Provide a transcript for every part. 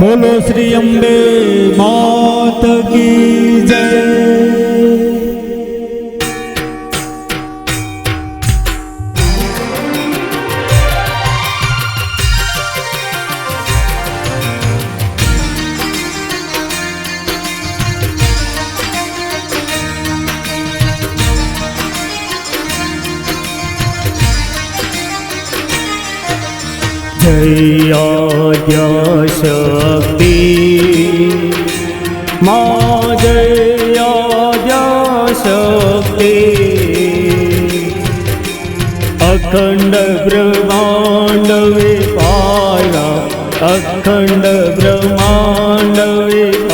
બોલો શ્રી અંબે માત કી જય. या शक्ति मा जया जि अखण्ड ब्रह्माण्ड पाया अखण्ड ब्रह्माण्डवे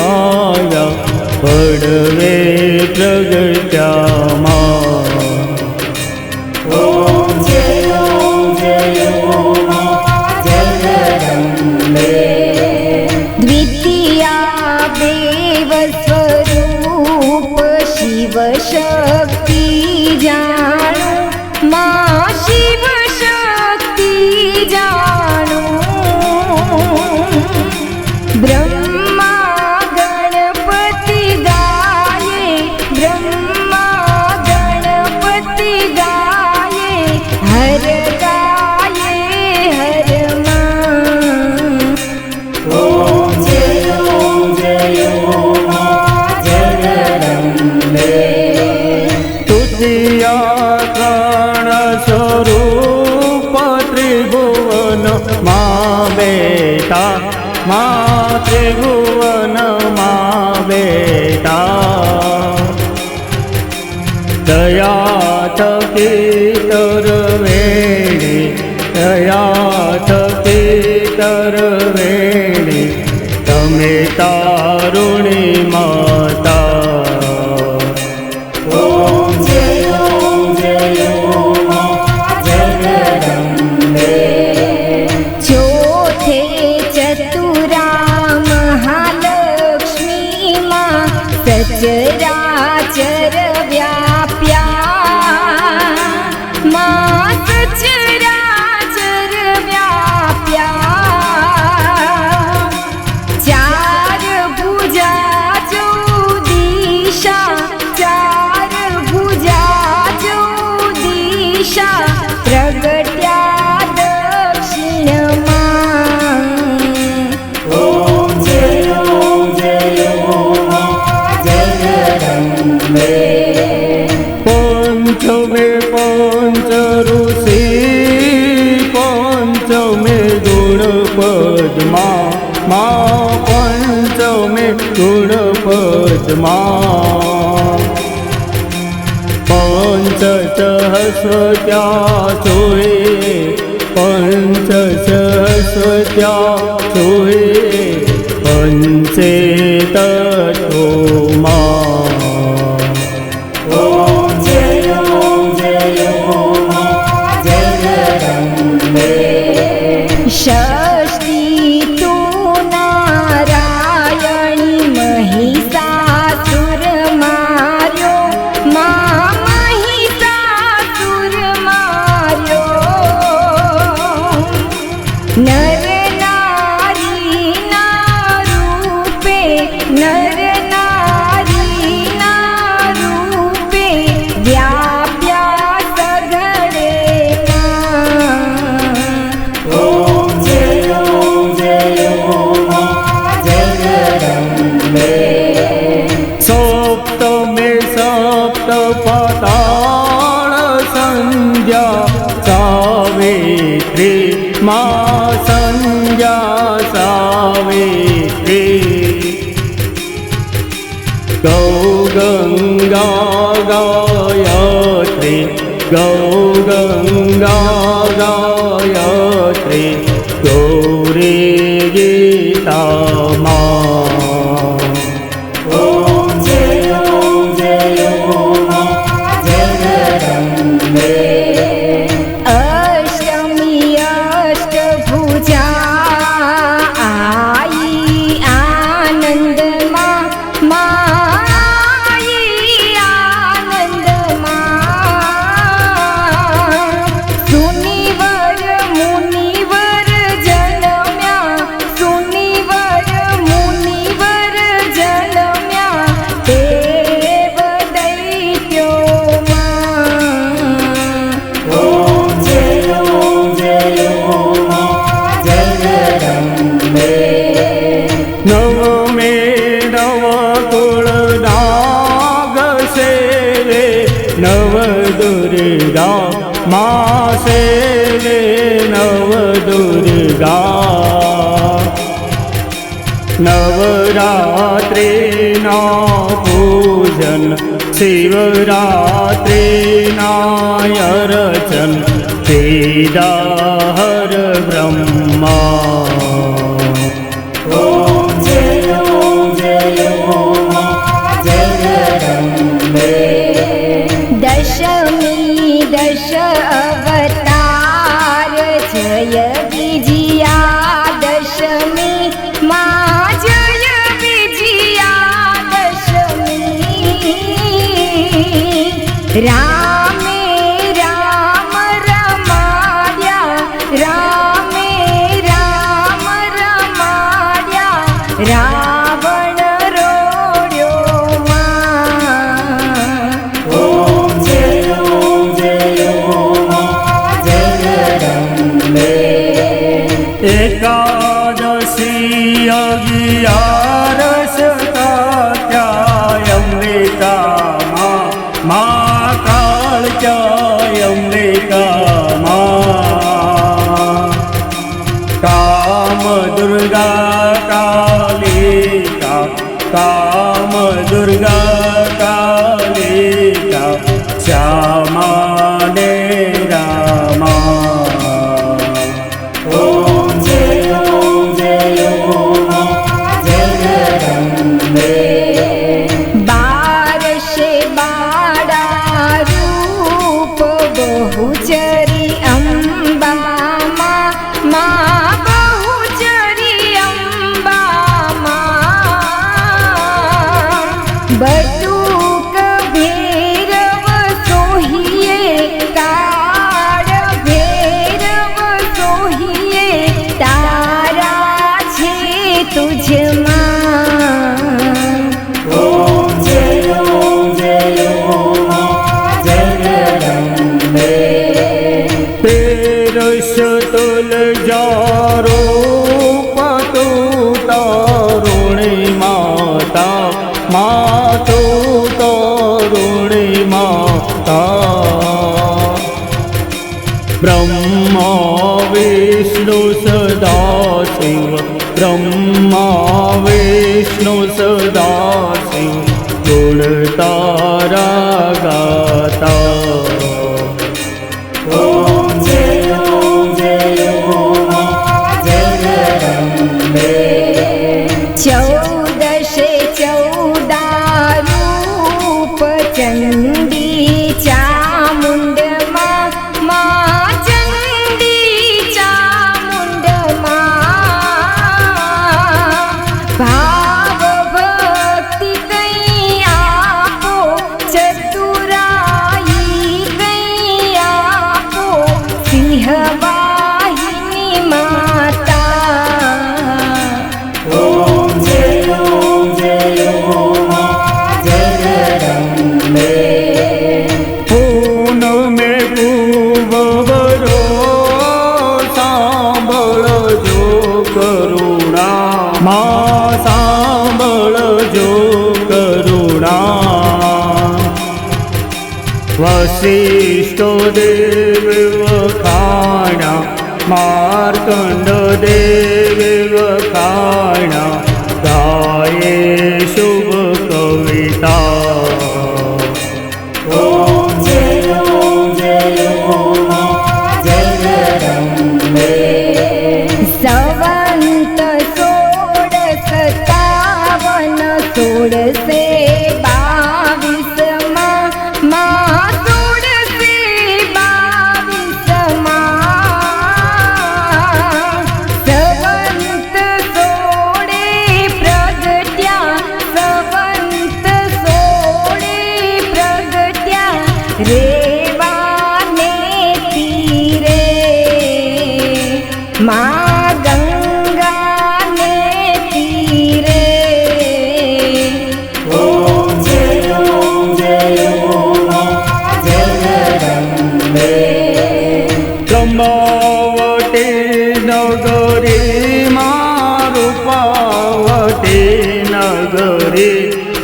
शिवशक्ति દયા થકી તરવેણી દયા પંચમે ગુણ પદ્મા મા પંચમે ગુણ પદ્મા. પંચ સહસ્વત્યા ચોએ પંચ સહસ્વત્યા ચોએ પંચે સપ્ત પતાળ સંધ્યા સાવિત્રી મા સંધ્યા સાવિત્રી. ગૌ ગંગા ગાયત્રી ગૌ ગંગા ગાયત્રી, ગૌરી ગીતા નવ દુર્ગા મા સેવે નવ દુર્ગા નવરાત્રિના પૂજન શિવરાત્રિના અરચન હર બ્રહ્મા દુર્ગા माता। ब्रह्मा विष्णो सदासिंह ब्रह्मा विष्णु सदासिंह गुणता કરુણા। મા સાંભળજો કરુણા। વશિષ્ઠો દેવ ખાણા માર્કંડ દેવ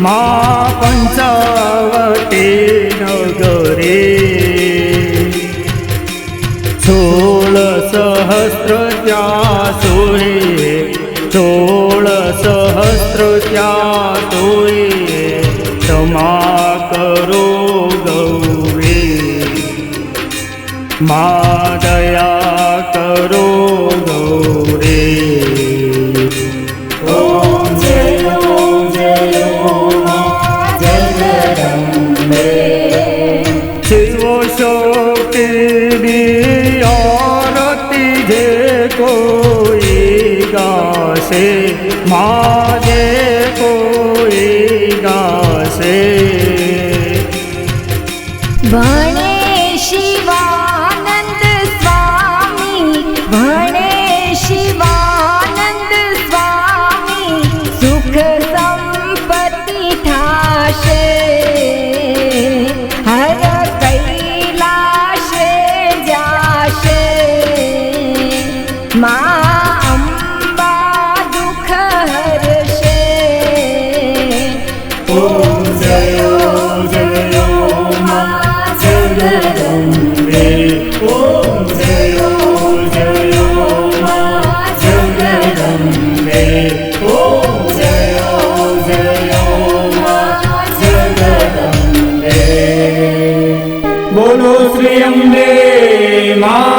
मा पंचावटे नगरे सोळ सहस्र त्या सोये सोळ सहस्र त्या सोये क्षमा करो गौरे। मादया بھی کوئی گا سے ماں बोलो श्रियं रे मा